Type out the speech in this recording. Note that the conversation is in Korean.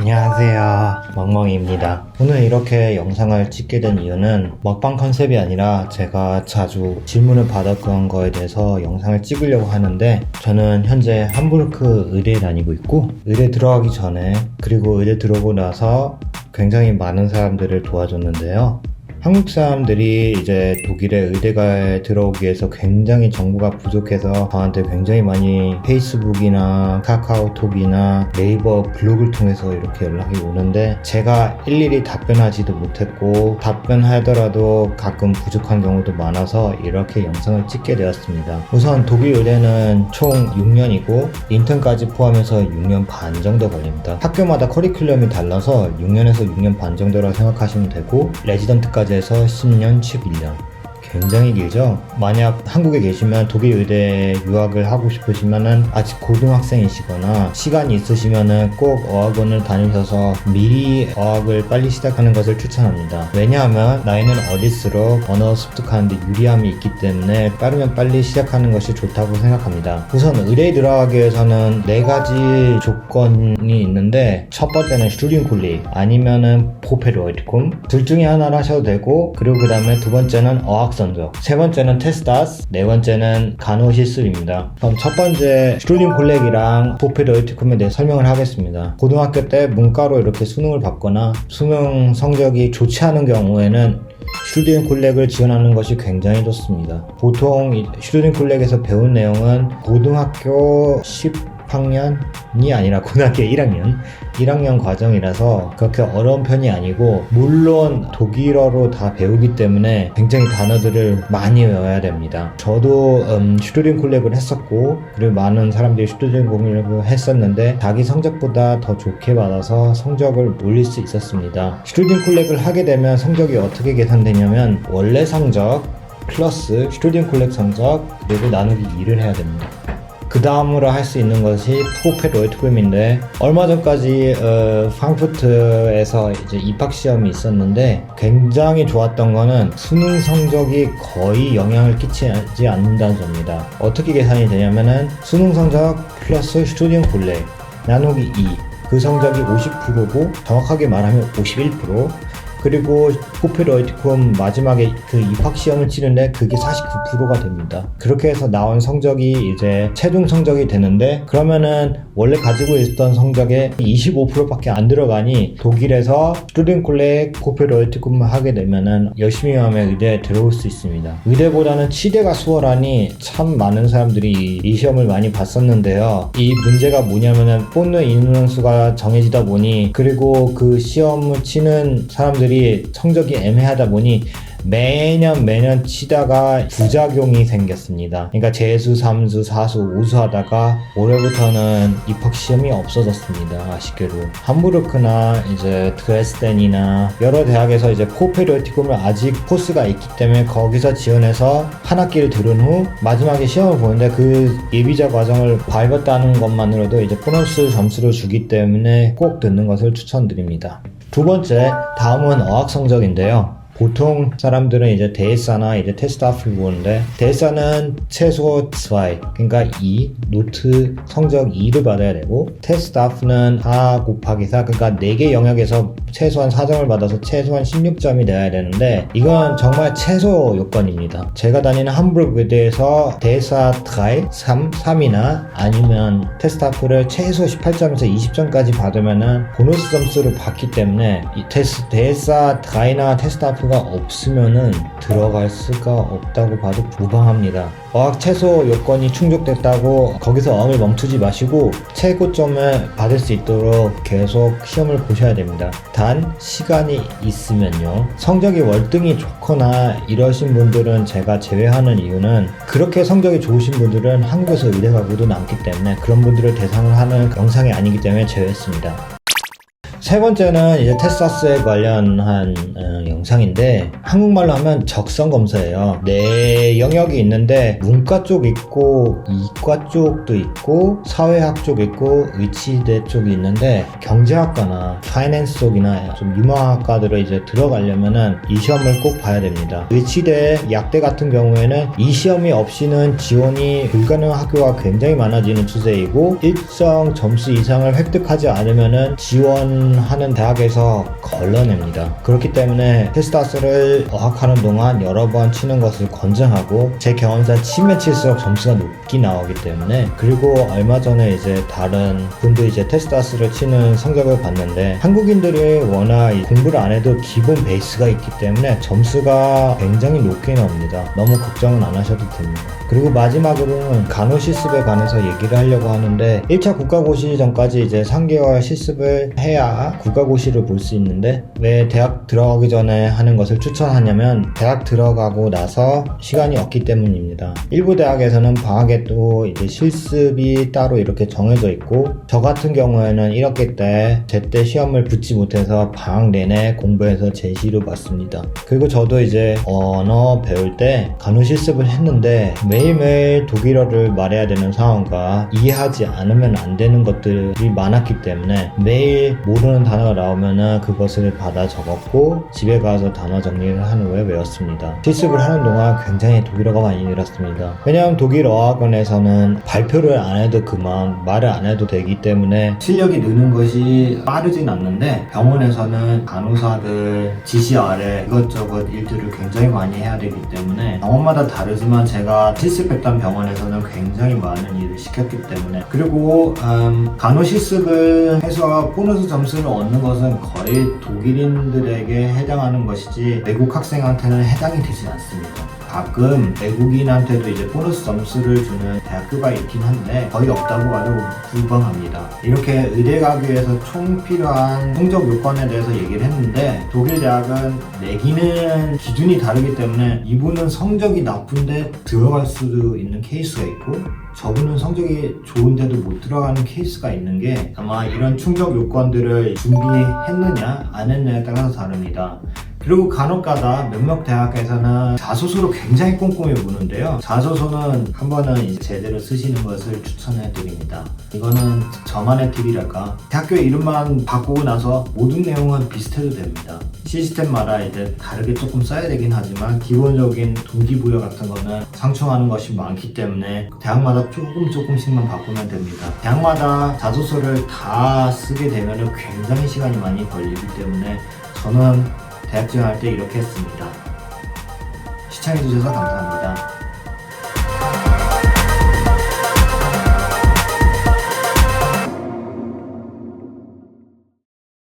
안녕하세요. 멍멍이입니다. 오늘 이렇게 영상을 찍게 된 이유는 먹방 컨셉이 아니라 제가 자주 질문을 받았던 거에 대해서 영상을 찍으려고 하는데 저는 현재 함부르크 의대에 다니고 있고 의대 들어가기 전에 그리고 의대 들어오고 나서 굉장히 많은 사람들을 도와줬는데요. 한국 사람들이 이제 독일의 의대가에 들어오기 위해서 굉장히 정보가 부족해서 저한테 굉장히 많이 페이스북이나 카카오톡이나 네이버 블로그를 통해서 이렇게 연락이 오는데 제가 일일이 답변하지도 못했고 답변하더라도 가끔 부족한 경우도 많아서 이렇게 영상을 찍게 되었습니다. 우선 독일 의대는 총 6년이고 인턴까지 포함해서 6년 반 정도 걸립니다. 학교마다 커리큘럼이 달라서 6년에서 6년 반 정도라 생각하시면 되고 레지던트까지 해서 10년, 11년. 굉장히 길죠? 만약 한국에 계시면 독일 의대 유학을 하고 싶으시면은 아직 고등학생이시거나 시간이 있으시면은 꼭 어학원을 다니셔서 미리 어학을 빨리 시작하는 것을 추천합니다. 왜냐하면 나이는 어릴수록 언어 습득하는데 유리함이 있기 때문에 빠르면 빨리 시작하는 것이 좋다고 생각합니다. 우선 의대에 들어가기 위해서는 네 가지 조건이 있는데 첫 번째는 슈딩쿨리 아니면은 포페로이트쿰 둘 중에 하나를 하셔도 되고 그리고 그 다음에 두 번째는 어학 성적 세 번째는 테스타스 네 번째는 간호시술입니다. 그럼 첫 번째 슈딩 콜렉이랑 포페로이트쿰에 대해 설명을 하겠습니다. 고등학교 때 문과로 이렇게 수능을 받거나 수능 성적이 좋지 않은 경우에는 슈딩 콜렉을 지원하는 것이 굉장히 좋습니다. 보통 이 슈딩 콜렉에서 배운 내용은 고등학교 10 학년이 아니라 고등학교 1학년 1학년 과정이라서 그렇게 어려운 편이 아니고 물론 독일어로 다 배우기 때문에 굉장히 단어들을 많이 외워야 됩니다. 저도 음, 슈드링 콜렉을 했었고 그리고 많은 사람들이 슈드링 콜렉을 했었는데 자기 성적보다 더 좋게 받아서 성적을 올릴 수 있었습니다. 슈드링 콜렉을 하게 되면 성적이 어떻게 계산되냐면 원래 성적 플러스 슈드링 콜렉 성적 그리고 나누기 2를 해야 됩니다. 그 다음으로 할 수 있는 것이 포페로이트금인데 얼마 전까지 어, 프랑크푸르트에서 이제 입학 시험이 있었는데 굉장히 좋았던 거는 수능 성적이 거의 영향을 끼치지 않는다는 점입니다. 어떻게 계산이 되냐면은 수능 성적 플러스 슈디언 콜렉 나누기 2. 그 성적이 50%고 정확하게 말하면 51%. 그리고 포페로이티콤 마지막에 그 입학 시험을 치는데 그게 49%가 됩니다. 그렇게 해서 나온 성적이 이제 최종 성적이 되는데 그러면은 원래 가지고 있었던 성적의 25%밖에 안 들어가니 독일에서 스튜딩 콜렉 포페로이티콤 하게 되면은 열심히 하면 의대에 들어올 수 있습니다. 의대보다는 치대가 수월하니 참 많은 사람들이 이, 이 시험을 많이 봤었는데요. 이 문제가 뭐냐면은 뽑는 인원수가 정해지다 보니 그리고 그 시험을 치는 사람들이 성적이 애매하다 보니 매년 매년 치다가 부작용이 생겼습니다. 그러니까 재수, 삼수, 사수, 우수 하다가 올해부터는 입학 시험이 없어졌습니다. 아쉽게도 함부르크나 이제 드레스덴이나 여러 대학에서 이제 포페리오티콤을 아직 코스가 있기 때문에 거기서 지원해서 한 학기를 들은 후 마지막에 시험을 보는데 그 예비자 과정을 밟았다는 것만으로도 이제 보너스 점수를 주기 때문에 꼭 듣는 것을 추천드립니다. 두 번째, 다음은 어학 성적인데요. 보통 사람들은 이제 데이사나 이제 테스트아프를 보는데 데이사는 최소 2, 그러니까 2, 노트 성적 2를 받아야 되고 테스트아프는 4 곱하기 4, 그러니까 4개 영역에서 최소한 4점을 받아서 최소한 16점이 돼야 되는데 이건 정말 최소 요건입니다. 제가 다니는 함부르크 의대에서 데이사 3, 3, 3이나 아니면 테스트아프를 최소 18점에서 20점까지 받으면은 보너스 점수를 받기 때문에 이 테스, 데이사 3나 테스트아프 가 없으면은 들어갈 수가 없다고 봐도 무방합니다. 어학 최소 요건이 충족됐다고 거기서 어학을 멈추지 마시고 최고점을 받을 수 있도록 계속 시험을 보셔야 됩니다. 단 시간이 있으면요. 성적이 월등히 좋거나 이러신 분들은 제가 제외하는 이유는 그렇게 성적이 좋으신 분들은 한국에서 의대 가고도 남기 때문에 그런 분들을 대상으로 하는 영상이 아니기 때문에 제외했습니다. 세 번째는 이제 테스타스에 관련한 어, 영상인데 한국말로 하면 적성 검사예요. 네 영역이 있는데 문과 쪽 있고 이과 쪽도 있고 사회학 쪽 있고 의치대 쪽이 있는데 경제학과나 파이낸스 쪽이나 좀 유망학과들을 이제 들어가려면은 이 시험을 꼭 봐야 됩니다. 의치대 약대 같은 경우에는 이 시험이 없이는 지원이 불가능한 학교가 굉장히 많아지는 추세이고 일정 점수 이상을 획득하지 않으면은 지원 하는 대학에서 걸러냅니다. 그렇기 때문에 테스타스를 어학하는 동안 여러 번 치는 것을 권장하고 제 경험상 치면 칠수록 점수가 높게 나오기 때문에 그리고 얼마 전에 이제 다른 분도 이제 테스타스를 치는 성적을 봤는데 한국인들이 워낙 이 공부를 안 해도 기본 베이스가 있기 때문에 점수가 굉장히 높게 나옵니다. 너무 걱정은 안 하셔도 됩니다. 그리고 마지막으로는 간호 실습에 관해서 얘기를 하려고 하는데 1차 국가고시 전까지 이제 3개월 실습을 해야 국가고시를 볼 수 있는데 왜 대학 들어가기 전에 하는 것을 추천하냐면 대학 들어가고 나서 시간이 없기 때문입니다. 일부 대학에서는 방학에 또 이제 실습이 따로 이렇게 정해져 있고 저 같은 경우에는 1학기 때 제때 시험을 붙지 못해서 방학 내내 공부해서 제시를 봤습니다. 그리고 저도 이제 언어 배울 때 간호 실습을 했는데 매일매일 독일어를 말해야 되는 상황과 이해하지 않으면 안 되는 것들이 많았기 때문에 매일 모르는 단어가 나오면은 그것을 받아 적었고 집에 가서 단어 정리를 한 후에 외웠습니다. 실습을 하는 동안 굉장히 독일어가 많이 늘었습니다. 왜냐하면 독일 어학원에서는 발표를 안 해도 그만 말을 안 해도 되기 때문에 실력이 느는 것이 빠르진 않는데 병원에서는 간호사들 지시 아래 이것저것 일들을 굉장히 많이 해야 되기 때문에 병원마다 다르지만 제가 실습했던 병원에서는 굉장히 많은 일을 시켰기 때문에 그리고 음, 간호 실습을 해서 보너스 점수 를 얻는 것은 거의 독일인들에게 해당하는 것이지 외국 학생한테는 해당이 되지 않습니다. 가끔 외국인한테도 이제 보너스 점수를 주는 대학교가 있긴 한데 거의 없다고 봐도 불방합니다. 이렇게 의대 가기 위해서 총 필요한 성적 요건에 대해서 얘기를 했는데 독일 대학은 매기는 기준이 다르기 때문에 이분은 성적이 나쁜데 들어갈 수도 있는 케이스가 있고 저분은 성적이 좋은데도 못 들어가는 케이스가 있는 게 아마 이런 충족 요건들을 준비했느냐 안 했느냐에 따라서 다릅니다. 그리고 간혹가다 몇몇 대학에서는 자소서로 굉장히 꼼꼼히 보는데요. 자소서는 한 번은 제대로 쓰시는 것을 추천해 드립니다. 이거는 저만의 팁이랄까. 대학교 이름만 바꾸고 나서 모든 내용은 비슷해도 됩니다. 시스템마다 이제 다르게 조금 써야 되긴 하지만 기본적인 동기부여 같은 거는 상충하는 것이 많기 때문에 대학마다 조금 조금씩만 바꾸면 됩니다. 대학마다 자소서를 다 쓰게 되면 굉장히 시간이 많이 걸리기 때문에 저는 대학 지원할 때 이렇게 했습니다. 시청해주셔서 감사합니다.